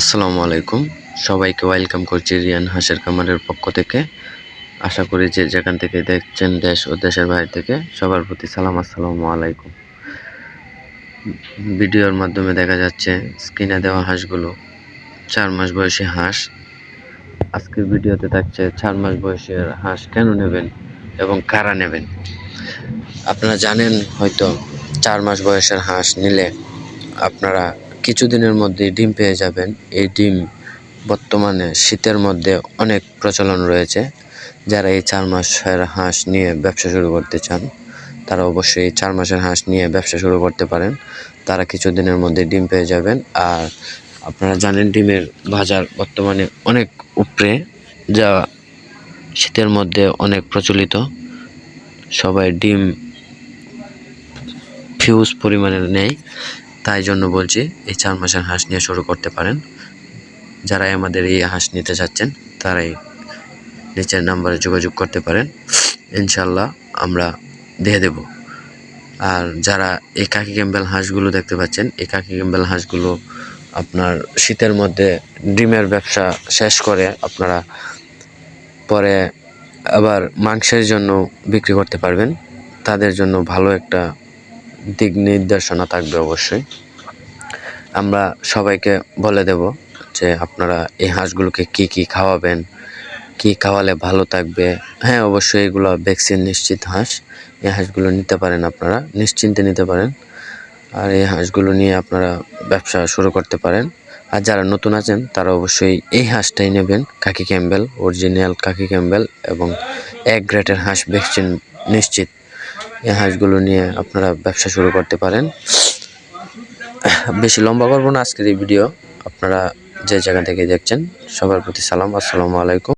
আসসালামু আলাইকুম। সবাইকে ওয়েলকাম করছি রিয়ান হাঁসের খামারের পক্ষ থেকে। আশা করি যে যেখান থেকে দেখছেন দেশ ও দেশের বাইরে থেকে সবার প্রতি সালাম, আসসালামু আলাইকুম। ভিডিওর মাধ্যমে দেখা যাচ্ছে স্ক্রিনে দেওয়া হাঁসগুলো চার মাস বয়সী হাঁস। আজকের ভিডিওতে থাকছে চার মাস বয়সের হাঁস কেন নেবেন এবং কারা নেবেন? আপনারা জানেন হয়তো চার মাস বয়সের হাঁস নিলে আপনারা কিছুদিনের মধ্যে ডিম পেয়ে যাবেন। এই ডিম বর্তমানে শীতের মধ্যে অনেক প্রচলন রয়েছে। যারা এই চার মাসের হাঁস নিয়ে ব্যবসা শুরু করতে চান, তারা অবশ্যই চার মাসের হাঁস নিয়ে ব্যবসা শুরু করতে পারেন। তারা কিছুদিনের মধ্যে ডিম পেয়ে যাবেন। আর আপনারা জানেন, ডিমের বাজার বর্তমানে অনেক উপরে, যা শীতের মধ্যে অনেক প্রচলিত। সবাই ডিম ফিউজ পরিমাণে নেয়। তাই জন্য বলছি এই চার মাসের হাঁস নিয়ে শুরু করতে পারেন। যারাই আমাদের এই হাঁস নিতে চাচ্ছেন, তারাই নিচের নাম্বারে যোগাযোগ করতে পারেন। ইনশাল্লাহ আমরা দিয়ে দেব। আর যারা এই কাকি ক্যাম্বেল হাঁসগুলো দেখতে পাচ্ছেন, এই কাকি ক্যাম্বেল হাঁসগুলো আপনার শীতের মধ্যে ডিমের ব্যবসা শেষ করে আপনারা পরে আবার মাংসের জন্য বিক্রি করতে পারবেন। তাদের জন্য ভালো একটা দিক নির্দেশনা থাকবে অবশ্যই। আমরা সবাইকে বলে দেব যে আপনারা এই হাঁসগুলোকে কি কি খাওয়াবেন, কি খাওয়ালে ভালো থাকবে। হ্যাঁ অবশ্যই এগুলো ভ্যাকসিন নিশ্চিত হাঁস। এই হাঁসগুলো নিতে পারেন আপনারা, নিশ্চিন্তে নিতে পারেন। আর এই হাঁসগুলো নিয়ে আপনারা ব্যবসা শুরু করতে পারেন। আর যারা নতুন আছেন, তারা অবশ্যই এই হাঁসটাই নেবেন, কাকি ক্যাম্বেল অরিজিনাল কাকি ক্যাম্বেল এবং এক গ্রেটের হাঁস ভ্যাকসিন নিশ্চিত। এই হাঁসগুলো নিয়ে আপনারা ব্যবসা শুরু করতে পারেন। বেশি লম্বা করব না আজকের এই ভিডিও। আপনারা যে জায়গা থেকে দেখছেন, সবার প্রতি সালাম। আসসালামু আলাইকুম।